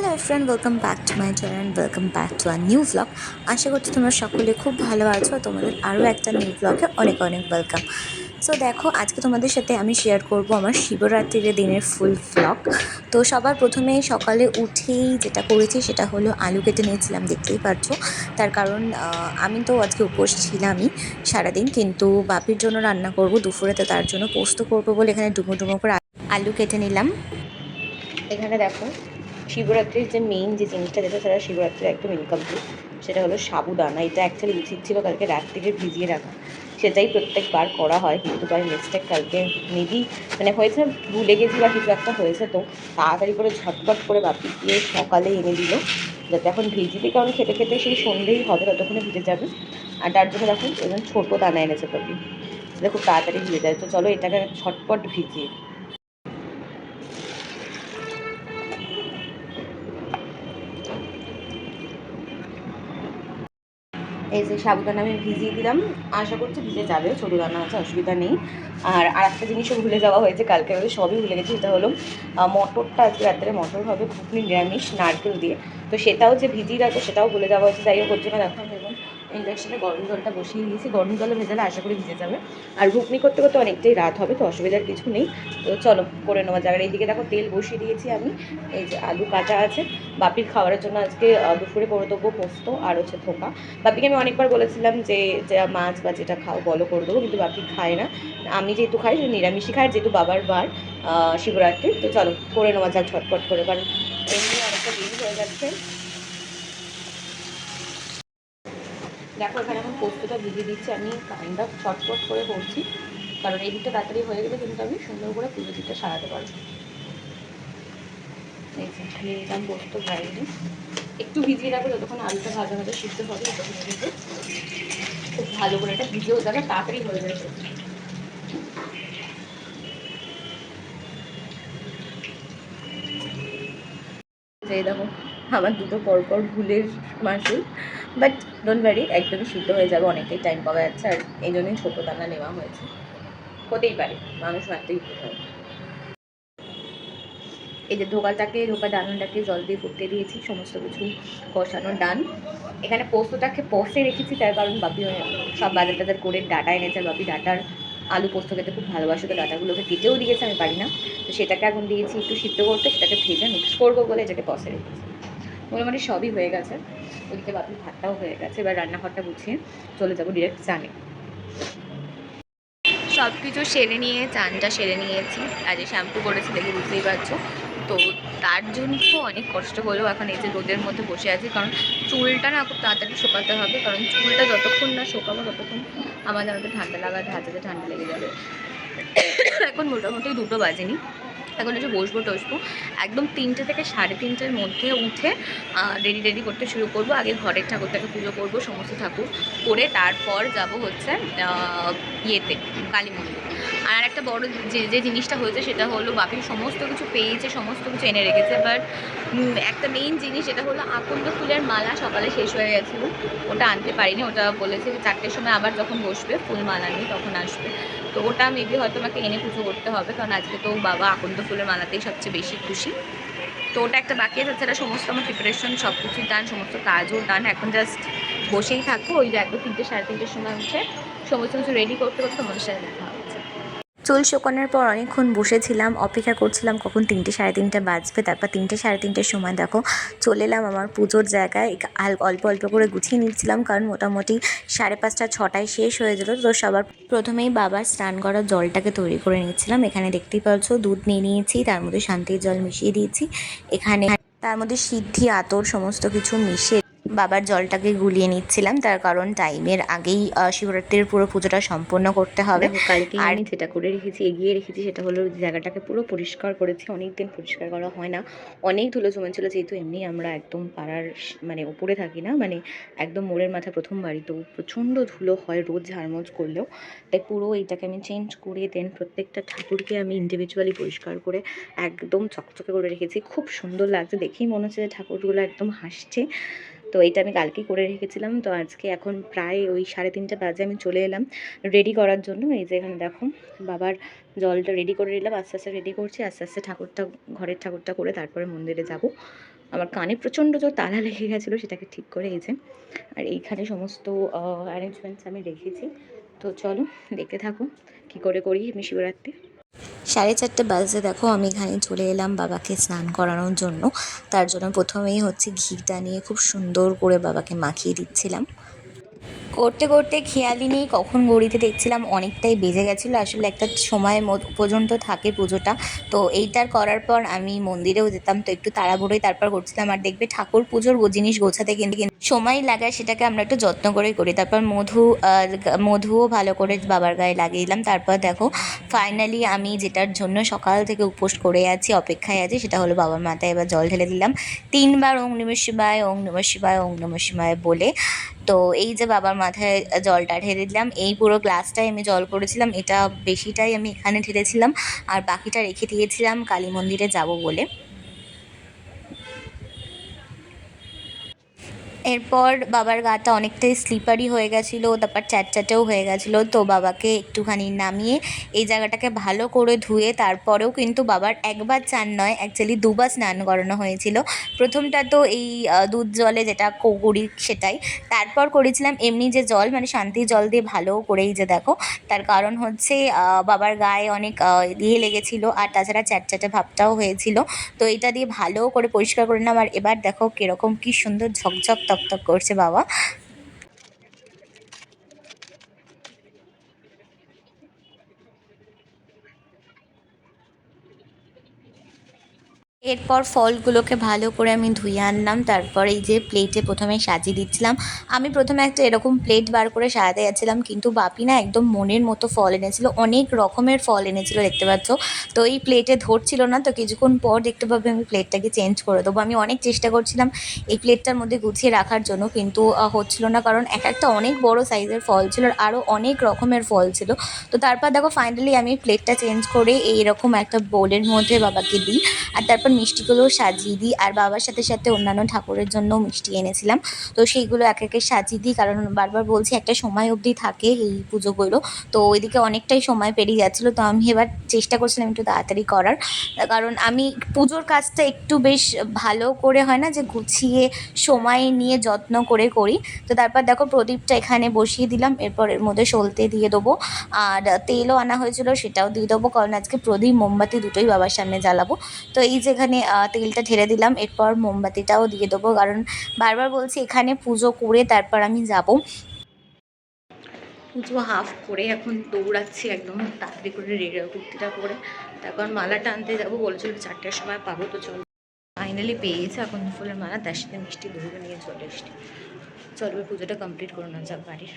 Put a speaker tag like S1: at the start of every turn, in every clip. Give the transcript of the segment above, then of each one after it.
S1: Hello friend welcome back to my channel welcome back to our new blog আশা করছি তোমরা সকলে খুব ভালো আছো তোমাদের আরও একটা নিউ ব্লগে অনেক অনেক ওয়েলকাম সো দেখো, আজকে তোমাদের সাথে আমি শেয়ার করব আমার শিবরাত্রির দিনের ফুল ব্লগ তো সবার প্রথমে সকালে উঠেই যেটা করেছি সেটা হলো আলু কেটে নিয়েছিলাম, দেখতেই পারছ। তার কারণ আমি তো আজকে উপোস ছিলামই সারাদিন, কিন্তু বাপির জন্য রান্না করব, দুপুরে তো তার জন্য পোস্ত করব বলে এখানে ডুমো ডুমো করে আলু কেটে নিলাম। এখানে দেখো শিবরাত্রির যে মেইন যে জিনিসটা যেটা, সেটা শিবরাত্রির একদম ইনকমপ্লিট সেটা হলো সাবুদানা। এটা অ্যাকচুয়ালি উচিত ছিল কালকে রাত থেকে ভিজিয়ে রাখা। সেটাই প্রত্যেকবার করা হয়, কিন্তু বাই মিস্টেক কালকে মেবি মানে হয়েছে ভুলে গেছি বা কিছু একটা হয়েছে তো, তাড়াতাড়ি করে ঝটপট করে বাপি দিয়ে সকালে এনে দিল, যাতে এখন ভিজিতে কারণ খেতে খেতে সেই সন্ধেই হবে, ততক্ষণে ভিজে যাবে। আর তার জন্য দেখুন এজন ছোটো দানা এনেছে বাপি সেটা খুব তাড়াতাড়ি ভিজে যায়। তো চলো এটাকে ঝটপট ভিজিয়ে। এই যে সাবুদানা আমি ভিজিয়ে দিলাম। আশা করছি ভিজে যাবে, ছোটো দানা আছে, অসুবিধা নেই। আর আর একটা জিনিসও ভুলে যাওয়া হয়েছে, কালকে আমি সবই ভুলে গেছি, সেটা হলো মটরটা আজকে রাত্রে মটর হবে খুব নিরামিষ, নারকেল দিয়ে। তো সেটাও যে ভিজিয়ে রাখব, সেটাও ভুলে যাওয়া হয়েছে, যাই হোক জন্য দেখো। ইন্ডাকশনে গরম জলটা বসিয়ে দিয়েছি। গরম জলে ভেজালে আশা করি ভিজে যাবে। আর ঘুগনি করতে করতে অনেকটাই রাত হবে, তো অসুবিধার কিছু নেই। তো চলো, করে নেওয়া যাবে এইদিকে দেখো তেল বসিয়ে দিয়েছি আমি। এই যে আলু কাটা আছে, বাপির খাওয়ারের জন্য আজকে দুপুরে করে দেবো পোস্ত আর হচ্ছে থোকা বাপিকে আমি অনেকবার বলেছিলাম যে মাছ বা যেটা খাও বলো করে দেবো, কিন্তু বাপি খায় না। আমি যেহেতু খাই সে নিরামিষই খাই যেহেতু বাবার বার শিবরাত্রি। তো চলো, করে নেওয়া যাক ঝটপট করে, কারণ এমনি অনেকটা দেরি হয়ে যাচ্ছে। দেখো, এখানে এখন পোস্তটা ভিজিয়ে দিচ্ছি। আমি কাইন্ড অফ ছটপট করে করছি, কারণ এই দিকটা তাড়াতাড়ি হয়ে গেলে কিন্তু আমি সুন্দর করে পুজো দিকটা সারাতে পারব। এই যে দিয়ে দিলাম পোস্ত একটু ভিজিয়ে রাখব, যতক্ষণ আলুটা ভাজা ভাজা সিদ্ধ হবে, ততক্ষণ খুব ভালো করে এটা ভিজেও যাবে তাড়াতাড়ি হয়ে যাবে দেখো, আমার দুটো পরপর ভুলের মাসুল। বাট ডোন্ট ভ্যারি একদমই সিদ্ধ হয়ে যাবে, অনেকটাই টাইম পাওয়া যাচ্ছে, আর এই জন্যই ছোটো দানা নেওয়া হয়েছে। হতেই পারে, মানুষ মারতেই হয়। এই যে ধোকাটাকে, ধোকা ডানাটাকে জল দিয়ে ফুটতে দিয়েছি, সমস্ত কিছু কষানোর ডান এখানে পোস্তটাকে পসে রেখেছি, তার কারণ বাপি সব বাজার টাজার করে ডাটা এনেছে, আর বাপি ডাটার আলু পোস্ত খেতে খুব ভালোবাসে, তো ডাটাগুলোকে কেটেও দিয়েছে, আমি পারি না। তো সেটাকে এখন দিয়েছি একটু সিদ্ধ করতে, সেটাকে ভেজে মিক্স করব বলে এটাকে পসে রেখেছি। মোটামুটি সবই হয়ে গেছে। ওদিকে বাপির ভাতটাও হয়ে গেছে, এবার রান্নাঘরটা গুছিয়ে চলে যাব ডিরেক্ট চানে। সব কিছু সেরে নিয়ে, চানটা সেরে নিয়েছি। আজ শ্যাম্পু করেছি দেখে বুঝতেই পারছ। তো তার জন্য অনেক কষ্ট হলেও এখন এই যে রোদের মধ্যে বসে আছি, কারণ চুলটা না খুব তাড়াতাড়ি শোকাতে হবে, কারণ চুলটা যতক্ষণ না শোকাবো ততক্ষণ আমাদের আমাকে ঠান্ডা লাগা হাতে ঠান্ডা লেগে যাবে। এখন মোটামুটি দুটো বাজেনি। এখন এসে বসবো, টসবো, একদম তিনটে থেকে সাড়ে তিনটের মধ্যে উঠে রেডি রেডি করতে শুরু করব। আগে ঘরের ঠাকুরটাকে পুজো করব, সমস্ত ঠাকুর করে তারপর যাব হচ্ছে ইয়েতে, কালী মন্দির। আর একটা বড় যে যে জিনিসটা হয়েছে সেটা হলো বাপি সমস্ত কিছু পেয়েছে, সমস্ত কিছু এনে রেখেছে। বাট একটা মেইন জিনিস সেটা হলো আকন্দ ফুলের মালা সকালে শেষ হয়ে গেছিল। ওটা আনতে পারিনি, ওটা বলেছে যে চারটের সময় আবার যখন বসবে, ফুল মালা নিয়ে তখন আসবে। তো ওটা মেবি হয়তো আমাকে এনে পুজো করতে হবে, কারণ আজকে তো বাবা আকন্দ ফুলের মালাতেই সবচেয়ে বেশি খুশি। তো ওটা একটা বাকি আছে, তাছাড়া সমস্ত আমার প্রিপারেশন সব কিছুই ডান সমস্ত কাজও ডান এখন জাস্ট বসেই থাকব, ওই একদম তিনটে, সাড়ে তিনটের সময় উঠে সমস্ত কিছু রেডি করতে করতে তোমাদের সাথে দেখা হচ্ছে চুল শুকানোর পর অনেকক্ষণ বসেছিলাম, অপেক্ষা করছিলাম কখন তিনটে সাড়ে তিনটে বাজবে। তারপর তিনটে সাড়ে তিনটের সময় দেখো চলে এলাম আমার পুজোর জায়গায়। অল্প অল্প করে গুছিয়ে নিচ্ছিলাম কারণ মোটামুটি সাড়ে পাঁচটা, ছটায় শেষ হয়ে যেত। তো সবার প্রথমেই বাবার স্নান করার জলটাকে তৈরি করে নিচ্ছিলাম। এখানে দেখতেই পাচ্ছ দুধ নিয়ে নিয়েছি, তার মধ্যে শান্তির জল মিশিয়ে দিয়েছি। এখানে তার মধ্যে সিদ্ধি, আতর সমস্ত কিছু মিশিয়ে বাবার জলটাকে গুলিয়ে নিচ্ছিলাম তার কারণ টাইমের আগেই শিবরাত্রির পুরো পুজোটা সম্পন্ন করতে হবে। কালকে আমি যেটা করে রেখেছি এগিয়ে রেখেছি সেটা হলো জায়গাটাকে পুরো পরিষ্কার করেছি। অনেক দিন পরিষ্কার করা হয় না। অনেক ধুলো জমেছিল যেহেতু এমনি আমরা একদম পাড়ার মানে ওপরে থাকি না মানে একদম মোড়ের মাথা প্রথম বাড়ি তো প্রচণ্ড ধুলো হয় রোজ ঝাড়মোজ করলেও। তাই পুরো এইটাকে আমি চেঞ্জ করে দেন প্রত্যেকটা ঠাকুরকে আমি ইন্ডিভিজুয়ালি পরিষ্কার করে একদম চকচকে করে রেখেছি। খুব সুন্দর লাগছে দেখেই মনে হচ্ছে যে ঠাকুরগুলো একদম হাসছে। তো এটা আমি কালকেই করে রেখেছিলাম। তো আজকে এখন প্রায় ওই সাড়ে তিনটে বাজে আমি চলে এলাম রেডি করার জন্য। এই যে এখানে দেখো, বাবার জলটা রেডি করে নিলাম, আস্তে আস্তে রেডি করছি, আস্তে আস্তে ঠাকুরটা, ঘরের ঠাকুরটা করে তারপরে মন্দিরে যাব।
S2: আমার কানে প্রচণ্ড জোর তালা লেগে গেছিল, সেটাকে ঠিক করে এই যে। আর এইখানে সমস্ত অ্যারেঞ্জমেন্টস আমি রেখেছি। তো চলো দেখতে থাকো, কী করে করি আমি শিবরাত্রি। সাড়ে চারটে বাজে দেখো, আমি এখানে চলে এলাম বাবাকে স্নান করানোর জন্য। তার জন্য প্রথমেই হচ্ছে ঘিটা নিয়ে খুব সুন্দর করে বাবাকে মাখিয়ে দিচ্ছিলাম। করতে করতে খেয়ালই নেই। কখন ঘড়িতে দেখছিলাম অনেকটাই বেজে গেছিল। আসলে একটা সময় পর্যন্ত থাকে পুজোটা। তো এইটার করার পর আমি মন্দিরেও যেতাম। তো একটু তাড়াহুড়োই তারপর করছিলাম। আর দেখবে ঠাকুর পুজোর জিনিস গোছাতে কিন্তু কিন্তু সময় লাগায়, সেটাকে আমরা একটু যত্ন করেই করি। তারপর মধু মধুও ভালো করে বাবার গায়ে লাগিয়ে দিলাম। তারপর দেখো ফাইনালি আমি যেটার জন্য সকাল থেকে উপোস করে আছি, অপেক্ষায় আছি, সেটা হলো বাবার মাথায় এবার জল ঢেলে দিলাম। তিনবার ওং নম শিবায়, ওং নম শিবায়, ওং নম শিবায় বলে। তো এই যে বাবার মাথায় জলটা ঢেলে দিলাম। এই পুরো গ্লাসটাই আমি জল করেছিলাম। এটা বেশিটাই আমি এখানে ঢেলেছিলাম। আর বাকিটা রেখে দিয়েছিলাম কালী মন্দিরে যাব বলে। এরপর বাবার গাটা অনেকটাই স্লিপারি হয়ে গেছিল, তারপর চ্যাটচ্যাটেও হয়ে গেছিল। তো বাবাকে একটুখানি নামিয়ে এই জায়গাটাকে ভালো করে ধুয়ে তারপরেও কিন্তু বাবার একবার চান নয় অ্যাকচুয়ালি দুবার স্নান করানো হয়েছিল। প্রথমটা তো এই দুধ জলে যেটা কো- সেটাই। তারপর করেছিলাম এমনি যে জল মানে শান্তি জল দিয়ে ভালো করেই যে দেখো, তার কারণ হচ্ছে বাবার গায়ে অনেক ইয়ে লেগেছিল আর তাছাড়া চ্যাটচ্যাটে ভাবটাও হয়েছিল। তো এটা দিয়ে ভালো করে পরিষ্কার করে নিলাম আর এবার দেখো কীরকম কি সুন্দর ঝকঝক তকতক করছে বাবা। এরপর ফলগুলোকে ভালো করে আমি ধুয়ে আনলাম। তারপর এই যে প্লেটে প্রথমে সাজিয়ে দিচ্ছিলাম। আমি প্রথমে একটা এরকম প্লেট বার করে সাজাতে যাচ্ছিলাম, কিন্তু বাপি না একদম মনের মতো ফল এনেছিল, অনেক রকমের ফল এনেছিল, দেখতে পাচ্ছ? তো এই প্লেটে ধরছিল না, তো কিছুক্ষণ পর দেখতে পাবে আমি প্লেটটাকে চেঞ্জ করে দেবো। আমি অনেক চেষ্টা করছিলাম এই প্লেটটার মধ্যে গুছিয়ে রাখার জন্য, কিন্তু হচ্ছিল না, কারণ এক একটা অনেক বড় সাইজের ফল ছিল আর আরও অনেক রকমের ফল ছিল। তো তারপর দেখো ফাইনালি আমি প্লেটটা চেঞ্জ করে এইরকম একটা বোলের মধ্যে বাবাকে দিই। আর তারপর মিষ্টিগুলো সাজিয়ে দিই আর বাবার সাথে সাথে অন্যান্য ঠাকুরের জন্য মিষ্টি এনেছিলাম। তো সেইগুলো এক একে সাজিয়ে দিই, কারণ বারবার বলছি একটা সময় অবধি থাকে এই পুজোগুলো তো ওইদিকে অনেকটাই সময় পেরিয়ে যাচ্ছিল, তো আমি এবার চেষ্টা করছিলাম একটু তাড়াতাড়ি করার। কারণ আমি পুজোর কাজটা একটু বেশ ভালো করে হয় না যে গুছিয়ে সময় নিয়ে যত্ন করে করি। তো তারপর দেখো প্রদীপটা এখানে বসিয়ে দিলাম, এরপর এর মধ্যে সলতে দিয়ে দেবো। আর তেলও আনা হয়েছিল সেটাও দিয়ে দেবো, কারণ আজকে প্রদীপ, মোমবাতি দুটোই বাবার সামনে জ্বালাবো। তো এই যে এখানে তেলটা ঢেলে দিলাম। এরপর মোমবাতিটাও দিয়ে দেবো, কারণ বারবার বলছি এখানে পুজো করে তারপর আমি যাব। পুজো হাফ করে এখন দৌড়াচ্ছি একদম, তাড়াতাড়ি করে রেডি কুর্তিটা করে তারপর মালাটা আনতে যাব, বলেছিল চারটের সময় পাবো, তো চল। ফাইনালি পেয়েছে, এখন ফুলের মালা, তার সাথে মিষ্টি দইও নিয়ে চলে এসছি। চল এবার পুজোটা কমপ্লিট করে না যাক বাড়ির।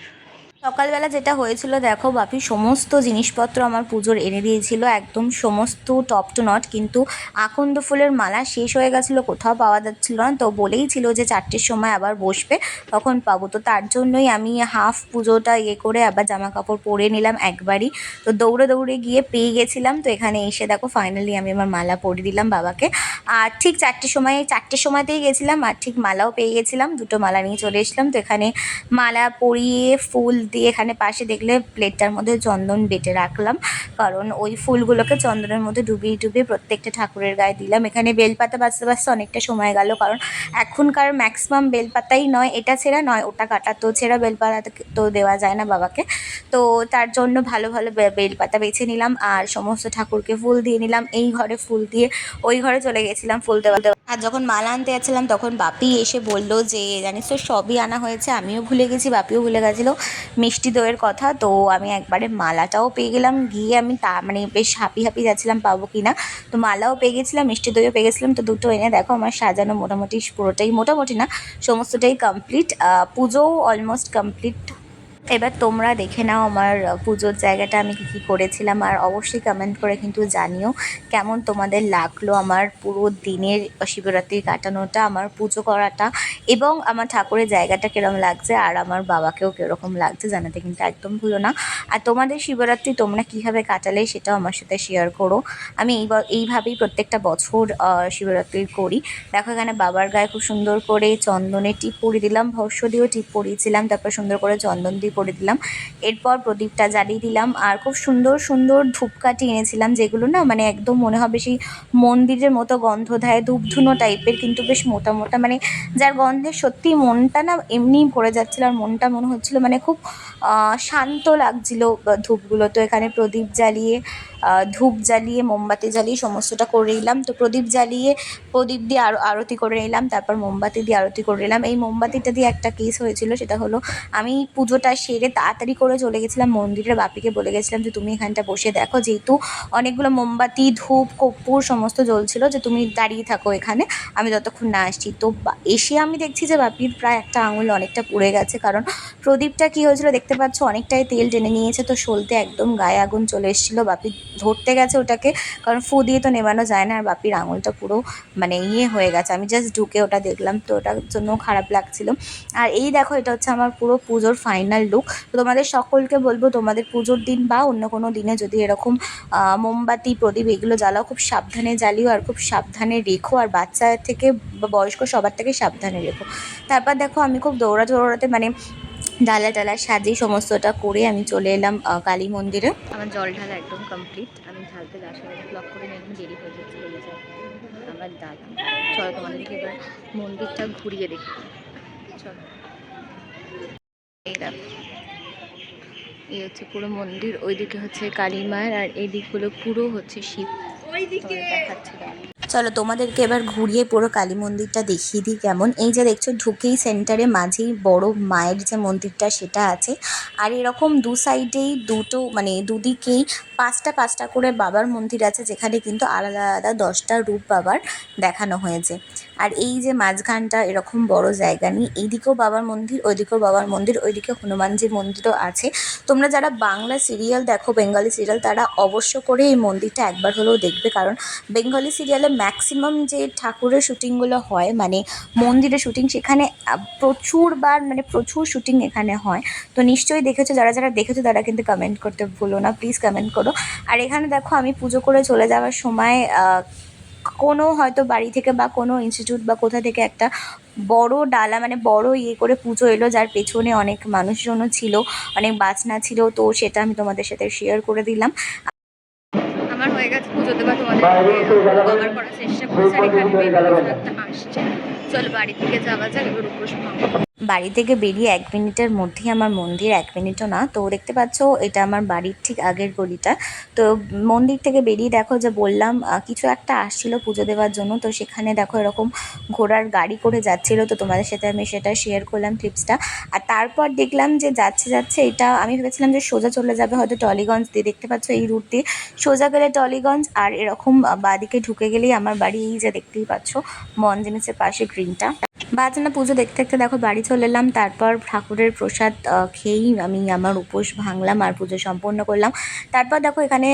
S2: সকালবেলা যেটা হয়েছিল, দেখো বাপি, সমস্ত জিনিসপত্র আমার পুজোর এনে দিয়েছিল, একদম সমস্ত টপ টু নট কিন্তু আকন্দ ফুলের মালা শেষ হয়ে গেছিল, কোথাও পাওয়া যাচ্ছিল না। তো বলেই ছিল যে চারটের সময় আবার বসবে, তখন পাবো। তো তার জন্যই আমি হাফ পুজোটা ইয়ে করে আবার জামা কাপড় পরে নিলাম একবারই। তো দৌড়ে দৌড়ে গিয়ে পেয়ে গেছিলাম, তো এখানে এসে দেখো ফাইনালি আমি আমার মালা পরে দিলাম বাবাকে। আর ঠিক চারটের সময়, চারটের সময়তেই গেছিলাম, আর ঠিক মালাও পেয়ে গেছিলাম, দুটো মালা নিয়ে চলে এসলাম তো এখানে মালা পরিয়ে ফুল দিয়ে এখানে পাশে দেখলে প্লেটটার মধ্যে চন্দন বেটে রাখলাম। কারণ ওই ফুলগুলোকে চন্দনের মধ্যে ডুবিয়ে ডুবিয়ে প্রত্যেকটা ঠাকুরের গায়ে দিলাম। এখানে বেলপাতা বাঁচতে বাঁচতে অনেকটা সময় গেল। কারণ এখনকার ম্যাক্সিমাম বেলপাতাই নয়, এটা ছেঁড়া নয়, ওটা কাটা। তো ছেঁড়া বেলপাতা তো দেওয়া যায় না বাবাকে। তো তার জন্য ভালো ভালো বেলপাতা বেছে নিলাম। আর সমস্ত ঠাকুরকে ফুল দিয়ে নিলাম। এই ঘরে ফুল দিয়ে ওই ঘরে চলে গেছিলাম ফুল দেওয়া আর যখন মালা আনতে যাচ্ছিলাম, তখন বাপি এসে বলল যে, জানিস তো, সবই আনা হয়েছে, আমিও ভুলে গেছি, বাপিও ভুলে গেছিল মিষ্টি দইয়ের কথা। তো আমি একবারে মালাটাও পেয়ে গেলাম, গিয়ে আমি তা মানে বেশ হাপি হাপি যাচ্ছিলাম, পাবো কি না? তো মালাও পেয়ে গেছিলাম, মিষ্টি দইও পেয়ে গেছিলাম, তো দুটো এনে দেখো, আমার সাজানো মোটামুটি পুরোটাই মোটামুটি না, সমস্তটাই কমপ্লিট পুজোও অলমোস্ট কমপ্লিট এবার তোমরা দেখে নাও আমার পুজোর জায়গাটা আমি কী কী করেছিলাম, আর অবশ্যই কমেন্ট করে কিন্তু জানিও কেমন তোমাদের লাগল আমার পুরো দিনের শিবরাত্রি কাটানোটা, আমার পুজো করাটা, এবং আমার ঠাকুরের জায়গাটা কীরকম লাগছে, আর আমার বাবাকেও কীরকম লাগছে জানাতে কিন্তু একদম ভুলো না। আর তোমাদের শিবরাত্রি তোমরা কীভাবে কাটালে সেটাও আমার সাথে শেয়ার করো। আমি এই এইভাবেই প্রত্যেকটা বছর শিবরাত্রি করি। দেখো এখানে বাবার গায়ে খুব সুন্দর করে চন্দনের টিপ পরিয়ে দিলাম ভস্য দিয়েও টিপ পরিয়েছিলাম, তারপর সুন্দর করে চন্দন দিয়ে করে দিলাম। এরপর প্রদীপটা জ্বালিয়ে দিলাম আর খুব সুন্দর সুন্দর ধূপকাঠি এনেছিলাম, যেগুলো না মানে একদম মনে হবে সেই মন্দিরের মতো গন্ধ দেয় ধূপধুনো টাইপের কিন্তু বেশ মোটা মোটা মানে যার গন্ধে সত্যি মনটা না এমনিই ভরে যাচ্ছিল আর মনটা মনে হচ্ছিল মানে খুব শান্ত লাগছিল ধূপগুলো। তো এখানে প্রদীপ জ্বালিয়ে ধূপ জ্বালিয়ে, মোমবাতি জ্বালিয়ে সমস্তটা করে নিলাম। তো প্রদীপ জ্বালিয়ে প্রদীপ দিয়ে আরও আরতি করে নিলাম, তারপর মোমবাতি দিয়ে আরতি করে নিলাম। এই মোমবাতিটা দিয়ে একটা কেস হয়েছিল, সেটা হলো আমি পুজোটা সেরে তাড়াতাড়ি করে চলে গেছিলাম। মন্দিরের বাপিকে বলে গেছিলাম যে, তুমি এখানটা বসে দেখো, যেহেতু অনেকগুলো মোমবাতি, ধূপ, কর্পূর সমস্ত জ্বলছিল, যে তুমি দাঁড়িয়ে থাকো এখানে, আমি যতক্ষণ না আসছি। তো এসে আমি দেখছি যে, বাপির প্রায় একটা আঙুল অনেকটা পুড়ে গেছে, কারণ প্রদীপটা কি হয়েছিল দেখতে পাচ্ছ, অনেকটাই তেল টেনে নিয়েছে, তো সলতে একদম গায়ে আগুন চলে এসেছিল। বাপি ধরতে গেছে ওটাকে, কারণ ফু দিয়ে তো নেবানো যায় না, আর বাপির আঙুলটা পুরো মানে ইয়ে হয়ে গেছে। আমি জাস্ট ঢুকে ওটা দেখলাম, তো ওটার জন্য খারাপ লাগছিল। আর এই দেখো, এটা হচ্ছে আমার পুরো পুজোর ফাইনাল লুক তো তোমাদের সকলকে বলব তোমাদের পুজোর দিন বা অন্য কোনো দিনে যদি এরকম মোমবাতি, প্রদীপ এগুলো জ্বালাও, খুব সাবধানে জ্বালিও আর খুব সাবধানে রেখো। আর বাচ্চা থেকে বয়স্ক সবার থেকে সাবধানে রেখো। তারপর দেখো আমি খুব দৌড়া দৌড়াতে মানে ডালা টালা সাজিয়ে সমস্তটা করে আমি চলে এলাম কালী মন্দিরে।
S1: আমার জল ঢালা একদম কমপ্লিট আমি ঢালতে ব্লক করে একদম দেরি হয়ে যাচ্ছে বলে যায় আমার দাদা চলো তোমাদেরকে এবার মন্দিরটা ঘুরিয়ে দেখি। চলো। এই দেখো এই হচ্ছে পুরো মন্দির ওইদিকে হচ্ছে কালী মায়ের আর এই দিকগুলো পুরো হচ্ছে শিব। দেখাচ্ছি
S2: চলো তোমাদেরকে এবার ঘুরিয়ে পুরো কালী মন্দিরটা দেখিয়ে দিই কেমন। এই যে দেখছ ঢুকেই সেন্টারে মাঝেই বড় মায়ের যে মন্দিরটা সেটা আছে। আর এরকম দু সাইডেই দুটো মানে দুদিকেই পাঁচটা পাঁচটা করে বাবার মন্দির আছে যেখানে কিন্তু আলাদা আলাদা দশটা রূপ বাবার দেখানো হয়েছে। আর এই যে মাঝখানটা এরকম বড় জায়গা নিয়ে এইদিকেও বাবার মন্দির, ওইদিকেও বাবার মন্দির, ওইদিকে হনুমানজির মন্দিরও আছে। তোমরা যারা বাংলা সিরিয়াল দেখো বেঙ্গলি সিরিয়াল তারা অবশ্য করে এই মন্দিরটা একবার হলেও দেখবে। কারণ বেঙ্গলি সিরিয়ালে ম্যাক্সিমাম যে ঠাকুরের শুটিংগুলো হয় মানে মন্দিরের শুটিং সেখানে প্রচুরবার মানে প্রচুর শুটিং এখানে হয়। তো নিশ্চয়ই দেখেছ, যারা যারা দেখেছ, তারা কিন্তু কমেন্ট করতে ভুলো না। প্লিজ কমেন্ট করো। আর এখানে দেখো, আমি পুজো করে চলে যাওয়ার সময় কোনো হয়তো বাড়ি থেকে বা কোনো ইনস্টিটিউট বা কোথা থেকে একটা বড় ডালা মানে বড় ইয়ে করে পুজো এলো যার পেছনে অনেক মানুষজনও ছিল অনেক বাজনা ছিল তো সেটা আমি তোমাদের সাথে শেয়ার করে দিলাম।
S1: আমার হয়ে গেছে পুজো দেবা তোমাদের কভার করার চেষ্টা করছি আর এখানে বেবি কিছু একটা আসছে। চল বাড়ি থেকে যাওয়া যাক এবার উপোস
S2: বাড়ি থেকে বেরিয়ে এক মিনিটের মধ্যেই আমার মন্দির, এক মিনিটও না। তো দেখতে পাচ্ছ, এটা আমার বাড়ির ঠিক আগের গলিটা। তো মন্দির থেকে বেরিয়ে দেখো যে বললাম কিছু একটা আসছিল পুজো দেওয়ার জন্য। তো সেখানে দেখো এরকম ঘোড়ার গাড়ি করে যাচ্ছিল। তো তোমাদের সাথে আমি সেটা শেয়ার করলাম ক্লিপসটা আর তারপর দেখলাম যে যাচ্ছে যাচ্ছে, এটা আমি ভেবেছিলাম যে সোজা চলে যাবে হয়তো টলিগঞ্জ দিয়ে। দেখতে পাচ্ছ এই রুট দিয়ে। সোজা গেলে টলিগঞ্জ আর এরকম বাঁদিকে ঢুকে গেলেই আমার বাড়ি এই যে দেখতেই পাচ্ছ, মন জিনিসের পাশে গ্রিনটা বাজনা পুজো দেখতে দেখতে দেখো বাড়ি চলে এলাম, তারপর ঠাকুরের প্রসাদ খেয়েই আমি আমার উপোস ভাঙলাম আর পুজো সম্পন্ন করলাম। তারপর দেখো এখানে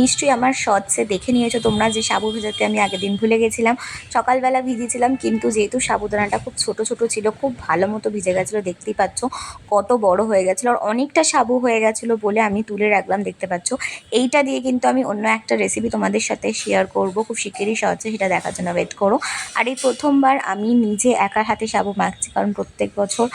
S2: নিশ্চয়ই আমার শর্টসে দেখে নিয়েছো তোমরা যে সাবু ভেজাতে আমি আগের দিন ভুলে গেছিলাম। সকালবেলা ভিজেছিলাম, কিন্তু যেহেতু সাবুদানাটা খুব ছোট ছোট ছিল, খুব ভালো মতো ভিজে গেছিল, দেখতেই পাচ্ছ কত বড় হয়ে গেছিল। আর অনেকটা সাবু হয়ে গেছিল বলে আমি তুলে রাখলাম, দেখতে পাচ্ছ। এইটা দিয়ে কিন্তু আমি অন্য একটা রেসিপি তোমাদের সাথে শেয়ার করব, খুব শিগগিরই সহজে সেটা দেখার জন্য ওয়েট করো। আর এই প্রথমবার আমি নিজে একার হাতে সাবু মাখছি, কারণ প্রত্যেক বছর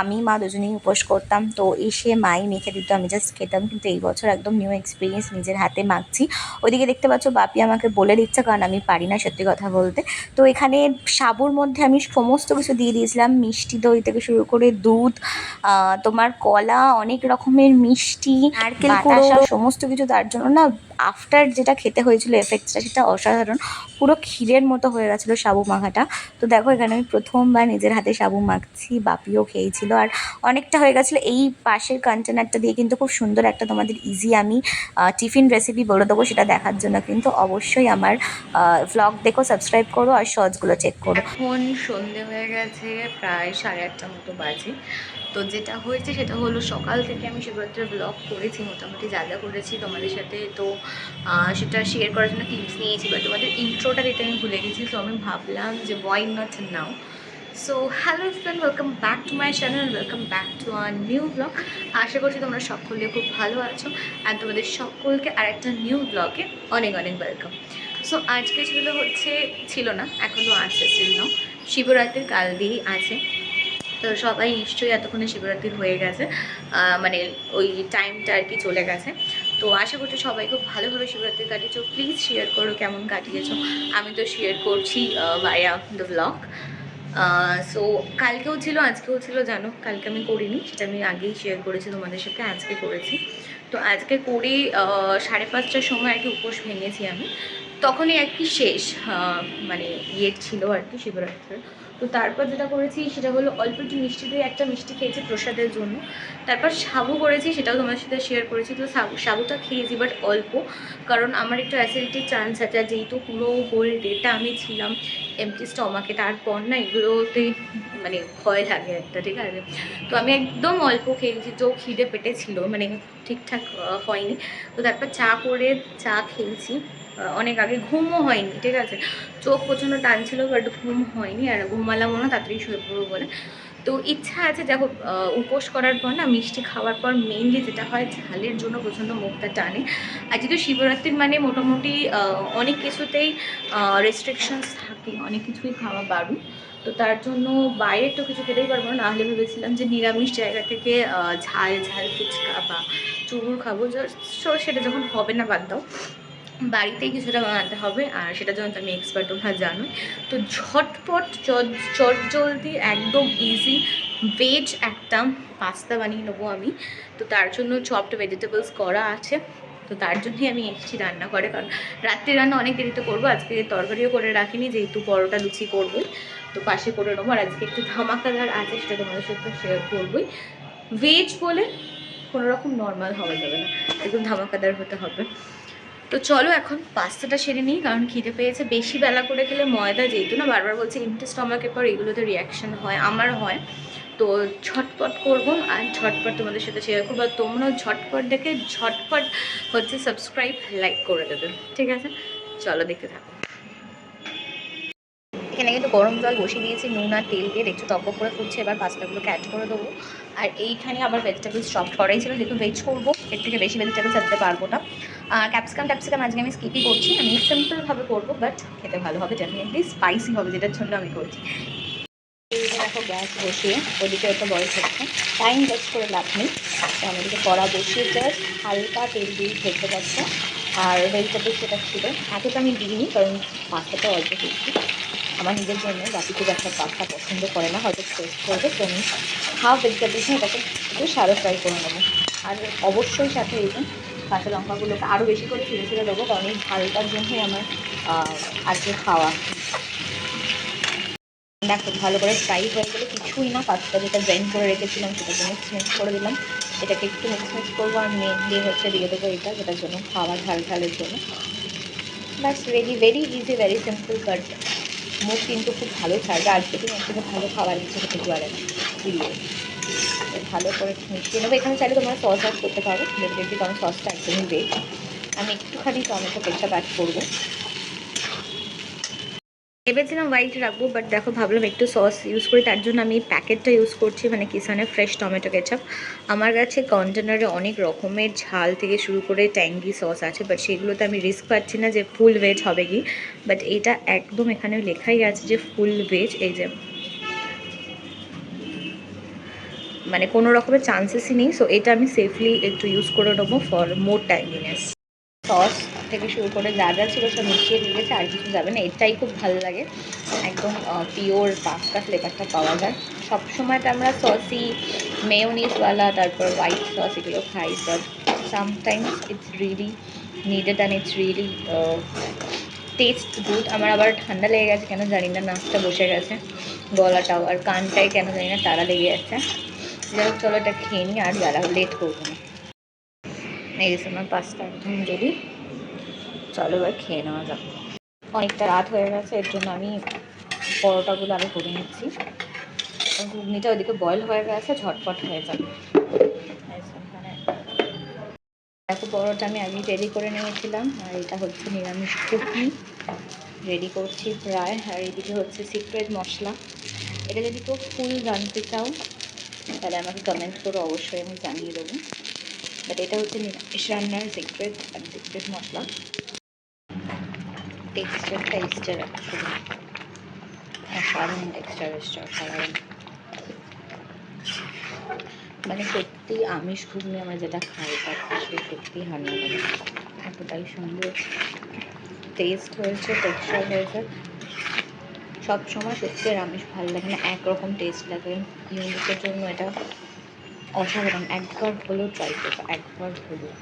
S2: আমি মা দুজনেই উপোস করতাম। তো এসে মাই মেখে দিত আমি জাস্ট খেতাম। কিন্তু এই বছর একদম নিউ এক্সপিরিয়েন্স নিজের হাতে মাখছি। ওইদিকে দেখতে পাচ্ছ বাপি আমাকে বলে দিচ্ছে কারণ আমি পারি না সত্যি কথা বলতে। তো এখানে সাবুর মধ্যে আমি সমস্ত কিছু দিয়ে দিয়েছিলাম। মিষ্টি দই থেকে শুরু করে দুধ তোমার কলা অনেক রকমের মিষ্টি নারকেল সমস্ত কিছু তার জন্য। না আফটার যেটা খেতে হয়েছিল এফেক্টসটা সেটা অসাধারণ। পুরো ক্ষীরের মতো হয়ে গেছিল সাবু মাখাটা। তো দেখো, এখানে আমি প্রথমবার নিজের হাতে সাবু মাখছি, বাপিও খেয়েছিল। আর অনেকটা হয়ে গেছিল এই পাশের কন্টেনারটা দিয়ে কিন্তু খুব সুন্দর একটা তোমাদের ইজি আমি টিফিন রেসিপি বলে দেবো সেটা দেখার জন্য। কিন্তু অবশ্যই আমার ভ্লগ দেখো সাবস্ক্রাইব করো আর শর্টসগুলো চেক করো।
S1: এখন সন্ধে হয়ে গেছে, প্রায় সাড়ে আটটা মতো বাজে। তো যেটা হয়েছে সেটা হলো সকাল থেকে আমি শিবরাত্রির ব্লগ করেছি, মোটামুটি যা যা করেছি তোমাদের সাথে। তো সেটা শেয়ার করার জন্য ক্লিপস নিয়েছি বা তোমাদের ইন্ট্রোটা দিতে আমি ভুলে গেছি তো আমি ভাবলাম যে why not now so hello friend welcome back to my channel welcome back to our new blog আশা করছি তোমরা সকলে খুব ভালো আছো আর তোমাদের সকলকে আরেকটা নিউ ব্লগে অনেক অনেক ওয়েলকাম সো আজকে ছিল হচ্ছে, ছিল না এখনও আছে ছিল শিবরাত্রির কাল দিয়েই আছে। তো সবাই নিশ্চয়ই এতক্ষণে শিবরাত্রির হয়ে গেছে মানে ওই টাইমটা আর কি চলে গেছে। তো আশা করছি সবাই খুব ভালোভাবে শিবরাত্রি কাটিয়েছো। প্লিজ শেয়ার করো কেমন কাটিয়েছো। আমি তো শেয়ার করছি ভাইয়া দ্য ব্লগ সো কালকেও ছিল, আজকেও ছিল, জানো, কালকে আমি করিনি, সেটা আমি আগেই শেয়ার করেছি তোমাদের সাথে, আজকে করেছি। তো আজকে করে সাড়ে পাঁচটার সময় আর কি উপোস ভেঙেছি আমি। তখনই আর কি শেষ মানে ইয়ে ছিল আর কি শিবরাত্রির। তো তারপর যেটা করেছি সেটা হলো অল্প একটু মিষ্টি দিয়ে একটা মিষ্টি খেয়েছি প্রসাদের জন্য। তারপর সাবু করেছি সেটাও তোমার সাথে শেয়ার করেছি। তো সাবু, সাবুটা খেয়েছি বাট অল্প, কারণ আমার একটু অ্যাসিডিটির চান্স আছে আর যেহেতু পুরো হোল ডেটা আমি ছিলাম এমটি স্টমাকে তারপর না এগুলোতে মানে ভয় লাগে একটা, ঠিক আছে? তো আমি একদম অল্প খেয়েছি, তো খিদে পেটে ছিল মানে ঠিকঠাক হয়নি। তো তারপর চা করে চা খেয়েছি। অনেক আগে ঘুমও হয়নি, ঠিক আছে? চোখ প্রচণ্ড টানছিল বাট ঘুম হয়নি, আর ঘুমালাম না তাড়াতাড়ি শুয়ে পড়ব বলে। তো ইচ্ছা আছে দেখো উপোস করার পর না, মিষ্টি খাওয়ার পর মেইনলি যেটা হয়, ঝালের জন্য প্রচণ্ড মুখটা টানে। আর যেহেতু শিবরাত্রির মানে মোটামুটি অনেক কিছুতেই রেস্ট্রিকশনস থাকে, অনেক কিছুই খাওয়া বারণ। তো তার জন্য বাইরে তো কিছু খেতেই পারব না, নাহলে ভেবেছিলাম যে নিরামিষ জায়গা থেকে ঝাল ঝাল, ফুচকা বা চুরুর খাব। সেটা যখন হবে না, বাদ দাও। বাড়িতেই কিছুটা বানাতে হবে, আর সেটার জন্য তো আমি এক্সপার্ট তোমরা জানোই। তো ঝটপট, চট জলদি, একদম ইজি ভেজ একটা পাস্তা বানিয়ে নেব আমি। তো তার জন্য চপড ভেজিটেবলস করা আছে। তো তার জন্যই আমি এসেছি রান্না করে কারণ রাত্রি রান্না অনেক দেরিতে করব, আজকে তরকারিও করে রাখিনি, যেহেতু পরোটা লুচি করবোই। তো পাশে করে নেব, আর আজকে একটু ধামাকাদার আছে, সেটা তোমাদের সাথে শেয়ার করবোই। ভেজ বলে কোনো রকম নর্মাল হওয়া যাবে না, একদম ধামাকাদার হতে হবে। তো চলো এখন পাস্তাটা সেরে নিই, কারণ খিদে পেয়েছে। বেশি বেলা করে খেলে ময়দা যেহেতু না, বারবার বলছে ইমটি স্টমাকের পর এগুলোতে রিয়াকশন হয়, আমার হয়। তো ঝটপট করব, আর ঝটপট তোমাদের সাথে শেয়ার করব। আর তোমরাও ঝটপট দেখে, ঝটপট হচ্ছে সাবস্ক্রাইব লাইক করে দেবে। ঠিক আছে? চলো দেখতে থাকো। এখানে কিন্তু গরম জল বসিয়ে দিয়েছি, নুন আর তেল দিয়ে দেখছ টপ করে ফুটছে, এবার পাস্তাগুলোকে অ্যাড করে দেবো। আর এইখানে আবার ভেজিটেবলস চপ করাই ছিল, যেহেতু ভেজ করব, এর থেকে বেশি ভেজিটেবলস আনতে পারব না। ক্যাপসিকাম ট্যাপসিকাম আজকে আমি স্কিপই করছি আমি সিম্পলভাবে করব বাট খেতে ভালো হবে ডেফিনেটলি স্পাইসি হবে, যেটার জন্য আমি করছি। দেখো গ্যাস বসিয়ে, ওদিকে একটা বয়স হচ্ছে। টাইম ওয়েস্ট করে লাভ নেই। তো আমি কড়া বসিয়ে জাস্ট হালকা তেল দিয়ে ভেজতে পারছে আর ভেজিটেবলস যেটা ছিল, এতটা আমি দিইনি, কারণ পাস্তাটা অল্প দিচ্ছি আমার নিজের জন্য বাকি খুব একটা পাস্তা পছন্দ করে না, হয়তো টেস্ট করবে, তো আমি হাফ ভেজিটেবলস নিয়ে এটাকে একটু সারো ফ্রাই করে নেব। আর অবশ্যই সাথে এই কাঁচা লঙ্কাগুলোকে আরও বেশি করে ছিঁড়ে ছিঁড়ে দেবো, কারণ এই ঝালটার জন্যই আমার আজকে খাওয়া। দেখো, ভালো করে ফ্রাই হয়ে গেলে কিছুই না পাস্তা যেটা গ্রাইন্ড করে রেখেছিলাম সেটাকে মিক্স মিক্স করে দিলাম। এটাকে একটু মিক্স মিক্স করব আর মেনলি হচ্ছে দিয়ে দেবো এটা, যেটার জন্য খাওয়া ঝাল ঝালের জন্য। ব্যাস ready very easy very simple but মুখ কিন্তু খুব ভালো ছাড়বে। আর যদি একটু ভালো খাবার কিছু খেতে পারে দিয়ে ভালো করে মিশিয়ে নেব। এখানে চাইলে তোমরা সস অ্যাড করতে পারো। যদি দেখি কারণ সসটা একদমই বেশ আমি একটুখানি টমেটো কেচাপ অ্যাড করব। ভেবেছিলাম হোয়াইট রাখব বাট দেখো ভাবলাম একটু সস ইউজ করি, তার জন্য আমি প্যাকেটটা ইউজ করছি মানে কিষানের ফ্রেশ টমেটো কেচাপ আমার কাছে কন্টেনারে অনেক রকমের ঝাল থেকে শুরু করে ট্যাঙ্গি সস আছে বাট সেগুলোতে আমি রিস্ক পাচ্ছি না যে ফুল ভেজ হবে কি। বাট এটা একদম এখানে লেখাই আছে যে ফুল ভেজ এই যে মানে কোনো রকমের চান্সেসই নেই সো এটা আমি সেফলি একটু ইউজ করে নেব ফর মোর ট্যাঙ্গিনেস সস থেকে শুরু করে যা যা ছিল সব মিশিয়ে দিয়ে গেছে আর কিছু যাবে না। এটাই খুব ভালো লাগে। একদম পিওর পাস্তা ফ্লেভারটা পাওয়া যায়। সব সময় তো আমরা সসি মেয়োনিসওয়ালা তারপর হোয়াইট সস এগুলো খাই but sometimes it's really needed and it's really taste good আমার আবার ঠান্ডা লেগে গেছে, কেন জানি না, নাকটা বসে গেছে, গলাটাও, আর কানটাই কেন জানি না তারা লেগে যাচ্ছে। যাই হোক, চলো এটা খেয়ে নিই, আর বেলা লেট করব না। এই যে আমার পাস্তা একদম রেডি চলো এবার খেয়ে নেওয়া যাক। অনেকটা রাত হয়ে গেছে, এর জন্য আমি পরোটাগুলো আরও করে নিচ্ছি। ঘুগনিটা ওইদিকে বয়েল হয়ে গেছে, ঝটপট হয়ে যাবে দেখো পরোটা আমি আগে রেডি করে নিয়েছিলাম, আর এটা হচ্ছে নিরামিষ ঘুগনি রেডি করছি প্রায়, আর এদিকে হচ্ছে সিক্রেট মশলা। এটা যদি কেউ ফুল জানতে চাও, তাহলে আমাকে কমেন্ট করে অবশ্যই আমি জানিয়ে দেবো। বাট এটা হচ্ছে নিরামিষ রান্নার সিক্রেট আর সিক্রেট মশলা টেক্সচারটা এক্সচার অ্যাকচুয়ালি অসাধারণ টেক্সচার এসছে অসাধারণ মানে সত্যি আমিষ ঘুগনি আমরা যেটা খাই, তার থেকে সত্যি হার মানে এতটাই সুন্দর। টেস্ট হয়েছে টেক্সচার হয়েছে। সব সময় সত্যি আর আমিষ ভালো লাগে না, একরকম টেস্ট লাগে। ইউনিকের জন্য এটা অসাধারণ একবার হলেও ট্রাই করব একবার হলেও।